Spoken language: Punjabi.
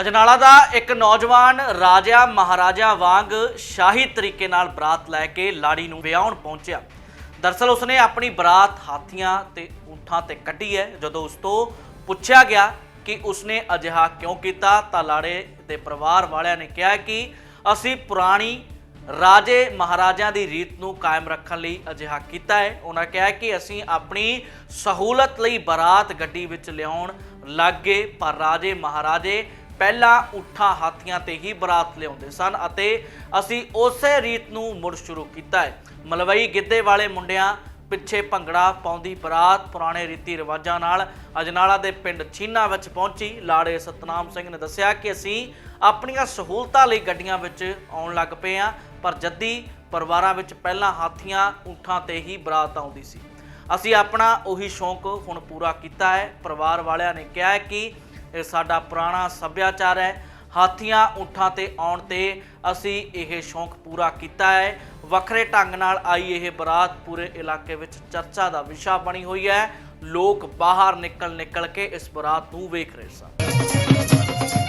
ਅਜਨਾਲਾ ਦਾ ਇੱਕ ਨੌਜਵਾਨ ਰਾਜਾ ਮਹਾਰਾਜਾ ਵਾਂਗ ਸ਼ਾਹੀ ਤਰੀਕੇ ਨਾਲ ਬਰਾਤ ਲੈ ਕੇ ਲਾੜੀ ਨੂੰ ਵਿਆਹਣ ਪਹੁੰਚਿਆ। ਦਰਸਲ ਉਸਨੇ ਆਪਣੀ ਬਰਾਤ ਹਾਥੀਆਂ ਤੇ ਊਂਠਾਂ ਤੇ ਕੱਢੀ ਹੈ। ਜਦੋਂ ਉਸ ਤੋਂ ਪੁੱਛਿਆ ਗਿਆ ਕਿ ਉਸਨੇ ਅਜਿਹਾ ਕਿਉਂ ਕੀਤਾ ਤਾਂ ਲਾੜੇ ਦੇ ਪਰਿਵਾਰ ਵਾਲਿਆਂ ਨੇ ਕਿਹਾ ਕਿ ਅਸੀਂ ਪੁਰਾਣੀ ਰਾਜੇ ਮਹਾਰਾਜਿਆਂ ਦੀ ਰੀਤ ਨੂੰ ਕਾਇਮ ਰੱਖਣ ਲਈ ਅਜਿਹਾ ਕੀਤਾ ਹੈ। ਉਹਨਾਂ ਕਿਹਾ ਕਿ ਅਸੀਂ ਆਪਣੀ ਸਹੂਲਤ ਲਈ ਬਰਾਤ ਗੱਡੀ ਵਿੱਚ ਲਿਆਉਣ ਲੱਗੇ ਪਰ ਰਾਜੇ ਮਹਾਰਾਜੇ ਪਹਿਲਾਂ ਉਠਾਂ ਹਾਥੀਆਂ ਤੇ ਹੀ ਬਰਾਤ ਲਿਆਉਂਦੇ ਸਨ ਅਤੇ ਅਸੀਂ ਉਸੇ ਰੀਤ ਨੂੰ ਮੁੜ ਸ਼ੁਰੂ ਕੀਤਾ ਹੈ। ਮਲਵਈ ਗਿੱਧੇ ਵਾਲੇ ਮੁੰਡਿਆਂ ਪਿੱਛੇ ਭੰਗੜਾ ਪਾਉਂਦੀ ਬਰਾਤ ਪੁਰਾਣੇ ਰੀਤੀ ਰਿਵਾਜਾਂ ਨਾਲ ਅਜਨਾਲਾ ਦੇ ਪਿੰਡ ਛੀਨਾ ਵਿੱਚ ਪਹੁੰਚੀ। ਲਾੜੇ ਸਤਨਾਮ ਸਿੰਘ ਨੇ ਦੱਸਿਆ ਕਿ ਅਸੀਂ ਆਪਣੀਆਂ ਸਹੂਲਤਾਂ ਲਈ ਗੱਡੀਆਂ ਵਿੱਚ ਆਉਣ ਲੱਗ ਪਏ ਆ ਪਰ ਜੱਦੀ ਪਰਿਵਾਰਾਂ ਵਿੱਚ ਪਹਿਲਾਂ ਹਾਥੀਆਂ ਊਠਾਂ ਤੇ ਹੀ ਬਰਾਤ ਆਉਂਦੀ ਸੀ। ਅਸੀਂ ਆਪਣਾ ਉਹੀ ਸ਼ੌਂਕ ਹੁਣ ਪੂਰਾ ਕੀਤਾ ਹੈ। ਪਰਿਵਾਰ ਵਾਲਿਆਂ ਨੇ ਕਿਹਾ ਹੈ ਕਿ ਇਹ ਸਾਡਾ ਪੁਰਾਣਾ ਸੱਭਿਆਚਾਰ ਹੈ। ਹਾਥੀਆਂ ਊਠਾਂ ਤੇ ਆਉਣ ਤੇ ਅਸੀਂ ਇਹ ਸ਼ੌਂਕ ਪੂਰਾ ਕੀਤਾ ਹੈ। ਵੱਖਰੇ ਢੰਗ ਨਾਲ ਆਈ ਇਹ ਬਰਾਤ ਪੂਰੇ ਇਲਾਕੇ ਵਿੱਚ ਚਰਚਾ ਦਾ ਵਿਸ਼ਾ ਬਣੀ ਹੋਈ ਹੈ। ਲੋਕ ਬਾਹਰ ਨਿਕਲ ਨਿਕਲ ਕੇ ਇਸ ਬਰਾਤ ਨੂੰ ਵੇਖ ਰਹੇ ਸਨ।